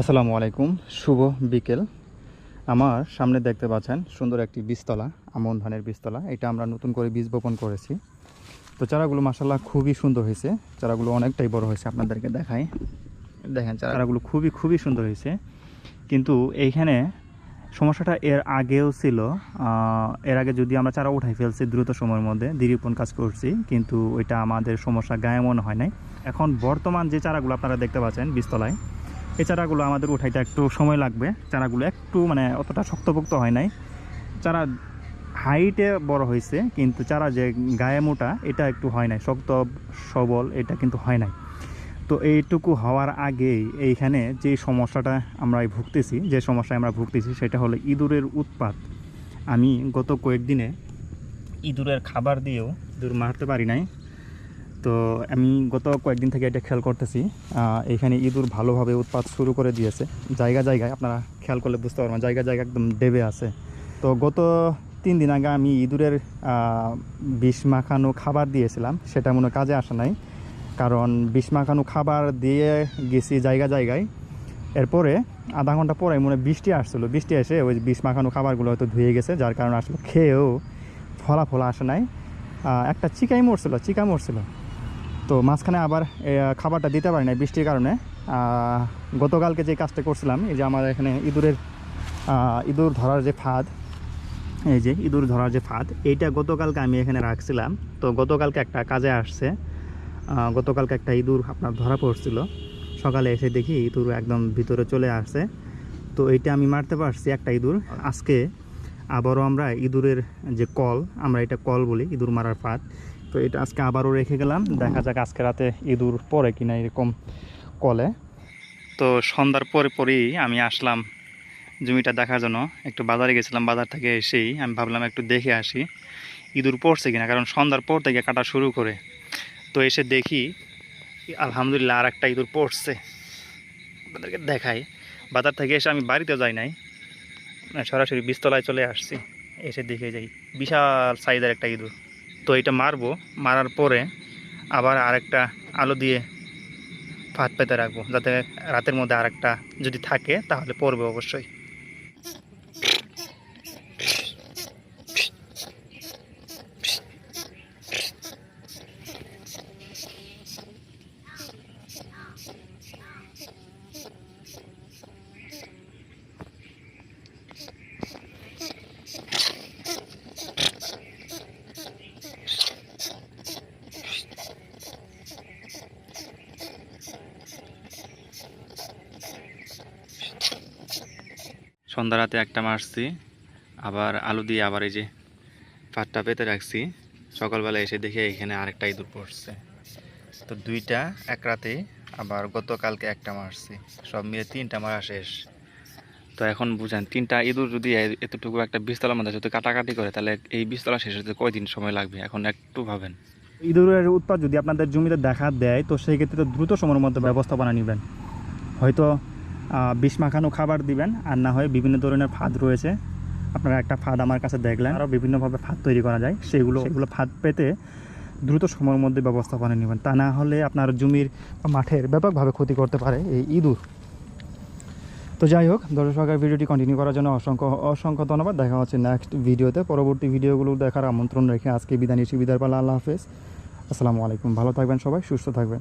আসসালামু আলাইকুম, শুভ বিকেল। আমার সামনে দেখতে পাচ্ছেন সুন্দর একটি বীজতলা, আমন ধানের বীজতলা। এটা আমরা নতুন করে বীজ বপন করেছি। তো চারাগুলো মাসাল্লাহ খুবই সুন্দর হয়েছে। চারাগুলো অনেকটাই বড় হয়েছে, আপনাদেরকে দেখাই। দেখেন চারাগুলো খুবই খুবই সুন্দর হয়েছে। কিন্তু এইখানে সমস্যাটা এর আগেও ছিল। এর আগে যদি আমরা চারা উঠাই ফেলছি দ্রুত সময়ের মধ্যে দীর্ঘপণ কাজ করছি, কিন্তু ওইটা আমাদের সমস্যা গায়ে মনে হয় নাই। এখন বর্তমান যে চারাগুলো আপনারা দেখতে পাচ্ছেন বীজতলায় এই চারাগুলো আমাদের উঠাইতে একটু সময় লাগবে। চারাগুলো একটু মানে অতটা শক্তপোক্ত হয় নাই। চারা হাইটে বড় হয়েছে কিন্তু চারা যে গায়ে মোটা, এটা একটু হয় নাই। শক্ত, সবল, এটা কিন্তু হয় নাই। তো এইটুকু হওয়ার আগেই এইখানে যে সমস্যাটা আমরা ভুগতেছি, যে সমস্যায় আমরা ভুগতেছি, সেটা হলো ইঁদুরের উৎপাত। আমি গত কয়েকদিনে ইঁদুরের খাবার দিয়েও ইঁদুর মারতে পারি নাই। তো আমি গত কয়েকদিন থেকে এটা খেয়াল করতেছি এখানে ইঁদুর ভালোভাবে উৎপাত শুরু করে দিয়েছে। জায়গা জায়গায়, আপনারা খেয়াল করলে বুঝতে পারবেন, জায়গা জায়গা একদম ডেবে আছে। তো গত তিন দিন আগে আমি ইঁদুরের বিষ মাখানো খাবার দিয়েছিলাম, সেটা মনে কাজে আসে নাই। কারণ বিষ মাখানো খাবার দিয়ে গেছি জায়গা জায়গায়। এরপরে আধা ঘণ্টা পরে মনে বৃষ্টি আসছিল, বৃষ্টি এসে ওই বিষ মাখানো খাবারগুলো হয়তো ধুয়ে গেছে, যার কারণে আসলে খেয়েও ফলাফল আসে নাই। একটা চিকাই মরছিল, চিকা মরছিল। তো মাঝখানে আবার খাবারটা দিতে পারি না বৃষ্টির কারণে। গতকালকে যে কাজটা করছিলাম, এই যে আমার এখানে ইঁদুরের ইঁদুর ধরার যে ফাঁদ, এই যে ইঁদুর ধরার যে ফাঁদ, এইটা গতকালকে আমি এখানে রাখছিলাম। তো গতকালকে একটা কাজে আসছে। গতকালকে একটা ইঁদুর আপনার ধরা পড়ছিল। সকালে এসে দেখি ইঁদুর একদম ভিতরে চলে আসছে। তো এইটা আমি মারতে পারছি একটা ইঁদুর। আজকে আবারও আমরা ইঁদুরের যে কল, আমরা এটা কল বলি, ইঁদুর মারার ফাঁদ। তো এটা আজকে আবারও রেখে গেলাম। দেখা যাক আজকে রাতে ইঁদুর পরে কিনা এরকম কলে। তো সন্ধ্যার পরে পরেই আমি আসলাম জমিটা দেখার জন্য। একটু বাজারে গেছিলাম, বাজার থেকে এসেই আমি ভাবলাম একটু দেখে আসি ইঁদুর পড়ছে কিনা, কারণ সন্ধ্যার পর থেকে কাটা শুরু করে। তো এসে দেখি, আলহামদুলিল্লাহ আর একটা ইঁদুর পড়ছে। আপনাদেরকে দেখাই। বাজার থেকে এসে আমি বাড়িতে যাই নাই। মানে সরাসরি বিস্তলায় চলে আসছি। এসে দেখে যাই, বিশাল সাইজের একটা ইঁদুর। তো এটা মারবো। মারার পরে আবার আরেকটা আলো দিয়ে ফাঁদ পেতে রাখব। যাতে রাতের মধ্যে আরেকটা যদি থাকে, তাহলে পড়বে অবশ্যই। সন্ধ্যা রাতে একটা মারছি, আবার আলু দিয়ে আবার এই যে পাটটা পেতে রাখছি। সকালবেলা এসে দেখে এখানে আরেকটা ইঁদুর পড়ছে। তো দুইটা এক রাতে, আবার গতকালকে একটা মারছি। সব মিলে তিনটা মারা শেষ। তো এখন বুঝেন, তিনটা ইঁদুর যদি এতটুকু একটা বীজতলার মধ্যে যদি কাটাকাটি করে, তাহলে এই বীজতলা শেষ হতে কয়দিন সময় লাগবে? এখন একটু ভাবেন। ইঁদুরের উৎপাদ যদি আপনাদের জমিতে দেখা দেয়, তো সেই ক্ষেত্রে দ্রুত সময়ের মধ্যে ব্যবস্থাপনা নেবেন। হয়তো বিষ মাখানো খাবার দিবেন, আর না হয় বিভিন্ন ধরনের ফাঁদ রয়েছে। আপনারা একটা ফাঁদ আমার কাছে দেখলেন। আরও বিভিন্নভাবে ফাঁদ তৈরি করা যায়। সেগুলো সেগুলো ফাঁদ পেতে দ্রুত সময়ের মধ্যে ব্যবস্থাপনা নেবেন। তা না হলে আপনার জমির মাঠের ব্যাপকভাবে ক্ষতি করতে পারে এই ইঁদুর। তো যাই হোক, দর্শক সহকারে ভিডিওটি কন্টিনিউ করার জন্য অসংখ্য অসংখ্য ধন্যবাদ। দেখা হচ্ছে নেক্সট ভিডিওতে। পরবর্তী ভিডিওগুলো দেখার আমন্ত্রণ রেখে আজকে বিদায় নিচ্ছি। বিদায় পালা, আল্লাহ হাফেজ। আসসালামু আলাইকুম। ভালো থাকবেন সবাই, সুস্থ থাকবেন।